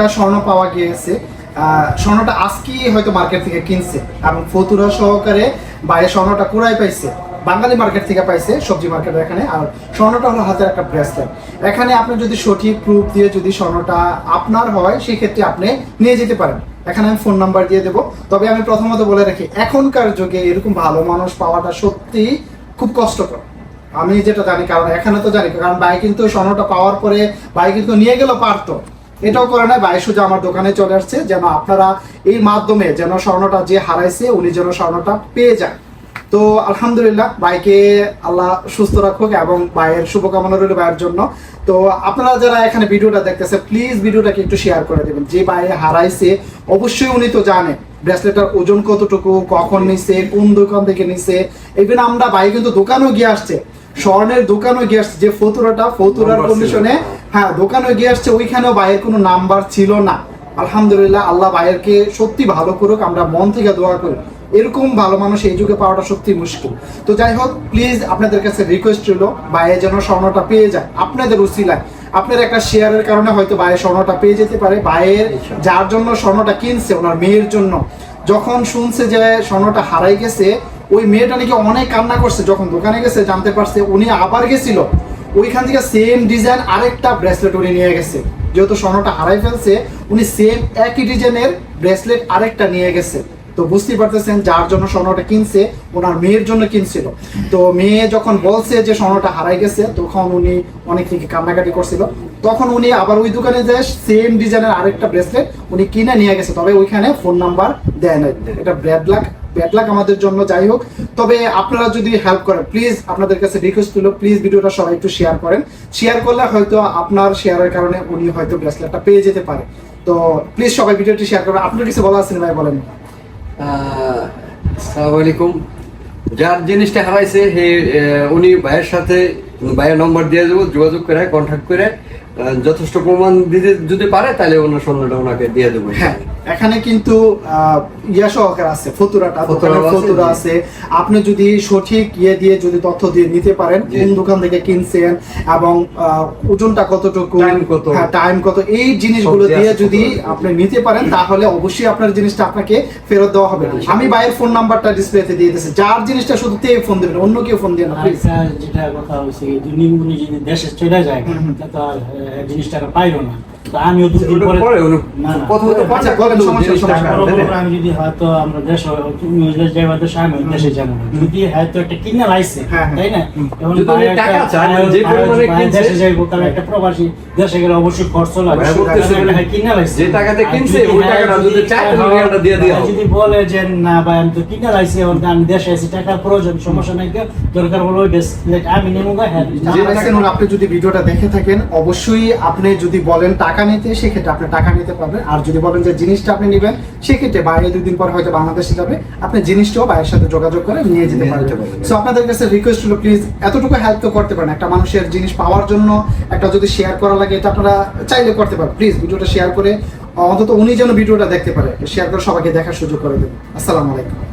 একটা স্বর্ণ পাওয়া গিয়েছে। স্বর্ণটা আজকেই হয়তো মার্কেট থেকে কিনছে। এবং ফতুরা সহকারে বাইরে স্বর্ণটা কুড়াই পাইছে। বাঙালি মার্কেট থেকে পাইছে সবজি মার্কেট এখানে। আর স্বর্ণটা হলো হাতের একটা ব্রেসলেট এখানে আপনি যদি সঠিক প্রুফ দিয়ে যদি স্বর্ণটা আপনার হয় সেই ক্ষেত্রে আপনি নিয়ে যেতে পারেন। এখানে আমি ফোন নাম্বার দিয়ে দেবো। তবে আমি প্রথমত বলে রাখি, এখনকার যুগে এরকম ভালো মানুষ পাওয়াটা সত্যি খুব কষ্টকর। আমি যেটা জানি, কারণ এখানে তো জানি, কারণ ভাই কিন্তু স্বর্ণটা পাওয়ার পরে, ভাই কিন্তু নিয়ে গেল পারতো। এটাও করে না ভাই শুধু আমার দোকানে চলে আসছে, যেন আপনারা এই মাধ্যমে যেন স্বর্ণটা যে হারাইছে, উনি যেন স্বর্ণটা পেয়ে যায় তো আলহামদুলিল্লাহ, ভাইকে আল্লাহ সুস্থ রাখুক এবং ভাইয়ের শুভকামনা রইল ভাইয়ের জন্য। তো আপনারা যারা এখানে ভিডিওটা দেখতেছে প্লিজ ভিডিওটাকে একটু শেয়ার করে দেবেন। যে ভাই হারাইছে, অবশ্যই উনি তো জানে ব্রেসলেটটার ওজন কতটুকু, কখন নিছে, কোন দোকান থেকে নিছে। ইভেন আমরা ভাই কিন্তু দোকানেও গিয়ে আসছে স্বর্ণের দোকানও গিয়ে আসছে। যে ফতুরাটা ফতুরার কন্ডিশনে হ্যাঁ দোকানে গিয়ে আসছে ওইখানেও ভাইয়ের কোনো নাম্বার ছিল না। আলহামদুলিল্লাহ আল্লাহ ভাইয়েরকে সত্যি ভালো করুক আমরা মন থেকে দোয়া করি। এরকম ভালো মানুষ এই যুগে পাওয়াটা সত্যি মুশকিল। তো যাই হোক প্লিজ আপনাদের কাছে রিকোয়েস্ট রইল ভাইয়ের যেন স্বর্ণটা পেয়ে যায়। আপনাদের উসিলায় আপনার একটা শেয়ারের কারণে হয়তো ভাইয়ের স্বর্ণটা পেয়ে যেতে পারে। ভাইয়ের যার জন্য স্বর্ণটা কিনছে ওনার মেয়ের জন্য। যখন শুনছে যে স্বর্ণটা হারাই গেছে, ওই মেয়েটা নাকি অনেক কান্না করছে। যখন দোকানে গেছে, জানতে পারছে উনি আবার গেছিল। ওইখান থেকে সেম ডিজাইন আরেকটা ব্রেসলেট উনি নিয়ে গেছে। যেহেতু স্বর্ণটা হারাই ফেলছে, উনি সেম একই ডিজাইনের ব্রেসলেট আরেকটা নিয়ে গেছে। তো বুঝতেই পারতেছেন যার জন্য স্বর্ণটা কিনছে, ওনার মেয়ের জন্য কিনছিল। তো মেয়ে যখন বলছে যে স্বর্ণটা হারাই গেছে, তখন উনি অনেক থেকে কান্নাকাটি করছিল। তখন উনি আবার ওই দোকানে যে সেম ডিজাইনের আরেকটা ব্রেসলেট উনি কিনে নিয়ে গেছে, তবে ওইখানে ফোন নাম্বার দেয় না এটা ব্যাড লাক আমাদের জন্য, যাই হোক। তবে আপনারা যদি হেল্প করেন প্লিজ আপনাদের কাছে রিকোয়েস্ট হলো প্লিজ ভিডিওটা সবাই একটু শেয়ার করেন। শেয়ার করলে হয়তো আপনার শেয়ারের কারণে উনি হয়তো ব্রেসলেটটা পেয়ে যেতে পারে। তো প্লিজ সবাই ভিডিওটি শেয়ার করবেন। আপনার কিছু বলা আছে ভাই, বলেন। আসসালামু আলাইকুম। যার জিনিসটা হারাইছে হে উনি ভাইয়ের সাথে ভাইয়ের নম্বর দিয়ে দেবো, যোগাযোগ করে কন্ট্যাক্ট করে যথেষ্ট প্রমাণ দিতে যদি পারে, তাহলে ওনার স্বর্ণটা ওনাকে দিয়ে দেবো হ্যাঁ এখানে কিন্তু ইয়া সহকার আছে ফতুরাটা ফতুরা দোকানের ফতুরা আছে। আপনি যদি সঠিক ইয়ে দিয়ে যদি তথ্য দিয়ে নিতে পারেন কোন দোকান থেকে কিনছেন এবং ওজনটা কতটুকু কত। হ্যাঁ টাইম কত এই জিনিসগুলো দিয়ে যদি আপনি নিতে পারেন তাহলে অবশ্যই আপনার জিনিসটা আপনাকে ফেরত দেওয়া হবে। আমি ভাইয়ের ফোন নাম্বারটা ডিসপ্লেতে দিয়ে দিয়েছি যার জিনিসটা শুধু তে ফোন দেবেন অন্য কেউ ফোন দেবেন না যেটা কথা দুই উনি যদি দেশে চলে যায়। তা জিনিসটা পাইলো না। আমিও দুদিন পরে। আমি যদি হয়তো আমরা দেশ তুমি যাইবা দেশে আমি দেশে যাব। যদি হয়তো একটা কিনা লাইছে হ্যাঁ, হ্যাঁ। তাই না? এখন দেশে যাইবো তাহলে একটা প্রবাসী দেশে গেলে অবশ্যই খরচ হ্যাঁ, কিনা লাইছে। যে টাকাতে কিনছে, যদি ওই হ্যাঁ, টাকাটা যদি চায়, তাহলে হ্যাঁ, টাকাটা দিয়ে দেওয়া যদি বলে যে না ভাই আমি তো কিনা লাইছি এখন আমি দেশে আছি টাকার প্রয়োজন সমস্যা নাই দরকার হলো আমি নেব গা, হ্যাঁ আপনি যদি ভিডিওটা দেখে থাকেন অবশ্যই আপনি যদি বলেন টাকা নিতে সেক্ষেত্রে আপনি টাকা নিতে পারবেন। আর যদি বলেন যে জিনিসটা আপনি নেবেন সেক্ষেত্রে বাইরে দুদিন পর হয়তো বাংলাদেশে যাবে। আপনি জিনিসটাও বাইরের সাথে যোগাযোগ করে নিয়ে যেতে পারবেন। সো আপনাদের কাছে রিকোয়েস্ট হলো প্লিজ এতটুকু হেল্প তো করতে পারেন। একটা মানুষের জিনিস পাওয়ার জন্য একটা যদি শেয়ার করা লাগে এটা আপনারা চাইলে করতে পারেন। প্লিজ ভিডিওটা শেয়ার করে অন্তত উনি যেন ভিডিওটা দেখতে পারে। শেয়ার করে সবাইকে দেখার সুযোগ করে দেবেন আসসালামু আলাইকুম।